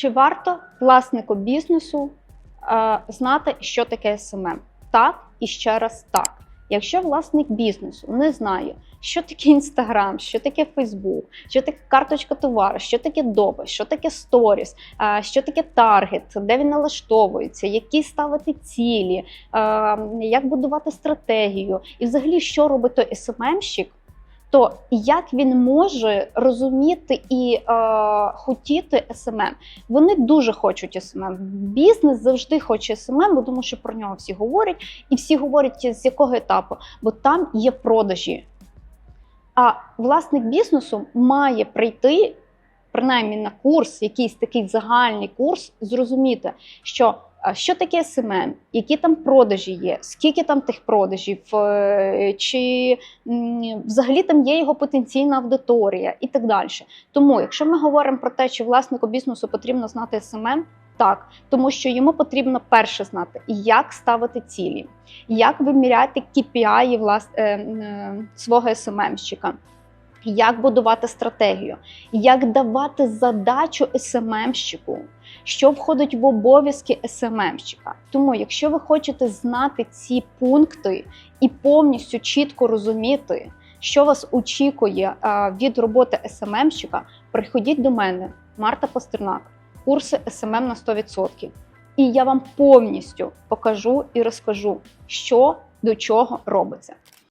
Чи варто власнику бізнесу е, знати, що таке СММ? Так і ще раз так. Якщо власник бізнесу не знає, що таке Інстаграм, що таке Фейсбук, що таке карточка товару, що таке допис, що таке сторіс, е, що таке таргет, де він налаштовується, які ставити цілі, е, як будувати стратегію, і взагалі, що робить той СММщик, то як він може розуміти і е, хотіти СММ? Вони дуже хочуть СММ. Бізнес завжди хоче СММ, бо тому що про нього всі говорять, і всі говорять з якого етапу, бо там є продажі. А власник бізнесу має прийти принаймні на курс, якийсь такий загальний курс, зрозуміти, що що таке СММ, які там продажі є, скільки там тих продажів, е, чи взагалі там є його потенційна аудиторія? І так далі. Тому, якщо ми говоримо про те, чи власнику бізнесу потрібно знати СММ, так, тому що йому потрібно перше знати, як ставити цілі, як виміряти KPI влас... е, е, свого СММщика, як будувати стратегію, як давати задачу СММщику, що входить в обов'язки СММщика. Тому, якщо ви хочете знати ці пункти і повністю чітко розуміти, що вас очікує від роботи СММщика, приходіть до мене, Марта Пастернак, курси СММ на 100%. І я вам повністю покажу і розкажу, що до чого робиться.